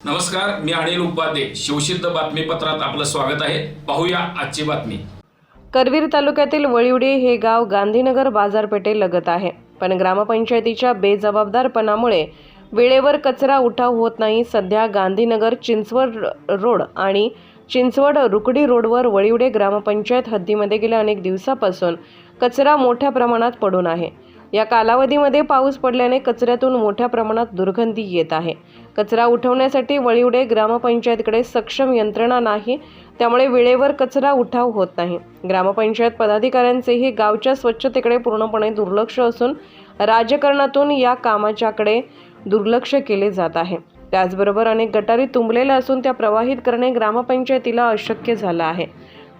नमस्कार मी अनिल उपाध्ये. शिवसिद्ध बातमीपत्रात आपलं स्वागत आहे. पाहूया आजची बातमी. करवीर तालुक्यातील वळिवडे हे गाव गांधीनगर बाजारपेठेलगत आहे. पण ग्रामपंचायतीच्या बेजबाबदारपणामुळे वेळेवर कचरा उठाव होत नाही. सध्या गांधीनगर चिंचवड रोड आणि चिंचवड रुकडी रोडवर वळिवडे ग्रामपंचायत हद्दीमध्ये गेल्या अनेक दिवसापासून कचरा मोठ्या प्रमाणात पडून आहे. या कालावधीमध्ये पाऊस पडल्याने कचऱ्यातून मोठ्या प्रमाणात दुर्गंधी येत आहे. कचरा उठवण्यासाठी वळिवडे ग्रामपंचायतकडे सक्षम यंत्रणा नाही त्यामुळे वेळेवर कचरा उठाव होत नाही. ग्रामपंचायत पदाधिकाऱ्यांचेही गावच्या स्वच्छतेकडे पूर्णपणे दुर्लक्ष असून राजकारणातून या कामाच्याकडे दुर्लक्ष केले जात आहे. त्याचबरोबर अनेक गटारी तुंबलेल्या असून त्या प्रवाहित करणे ग्रामपंचायतीला अशक्य झालं आहे.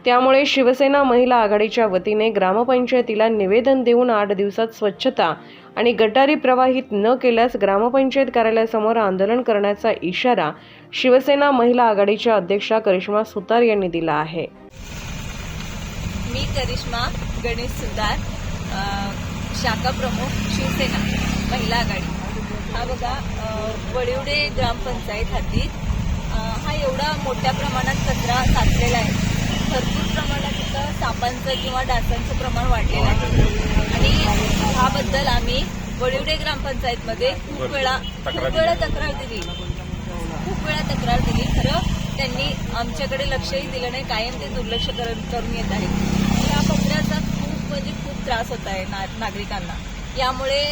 त्यामुळे शिवसेना महिला आघाडीच्या वतीने ग्रामपंचायतीला निवेदन देऊन आठ दिवसात स्वच्छता आणि गटारी प्रवाहित न केल्यास ग्रामपंचायत कार्यालयासमोर आंदोलन करण्याचा इशारा शिवसेना महिला आघाडीच्या अध्यक्षा करिश्मा सुतार यांनी दिला आहे. मी करिश्मा गणेश सुतार शाखा प्रमुख शिवसेना महिला आघाडी. हा बघा वडिवडे ग्रामपंचायत हद्दीत हा एवढा मोठ्या प्रमाणात कचरा साचलेला आहे भरपूर प्रमाणात इथं सापांचं किंवा डासांचं प्रमाण वाढलेलं आहे. आणि ह्याबद्दल आम्ही वडिवडे ग्रामपंचायतमध्ये खूप वेळा खूप वेळा तक्रार दिली. खूप वेळा तक्रार दिली. खरं त्यांनी आमच्याकडे लक्षही दिलं नाही कायम ते दुर्लक्ष कर- करून येत आहेत. या कचऱ्याचा खूप म्हणजे खूप त्रास होत आहे ना नागरिकांना. यामुळे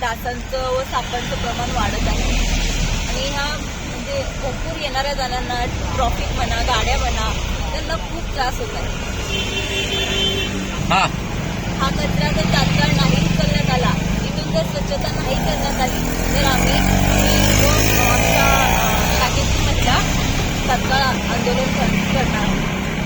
डासांचं व सापांचं प्रमाण वाढत आहे. आणि ह्या म्हणजे भरपूर येणाऱ्या जणांना ट्रॉफिक म्हणा गाड्या म्हणा त्यांना खूप त्रास होत आहे. हा. कचरा जर तात्काळ नाही करण्यात आला इथून जर स्वच्छता नाही करण्यात आली तर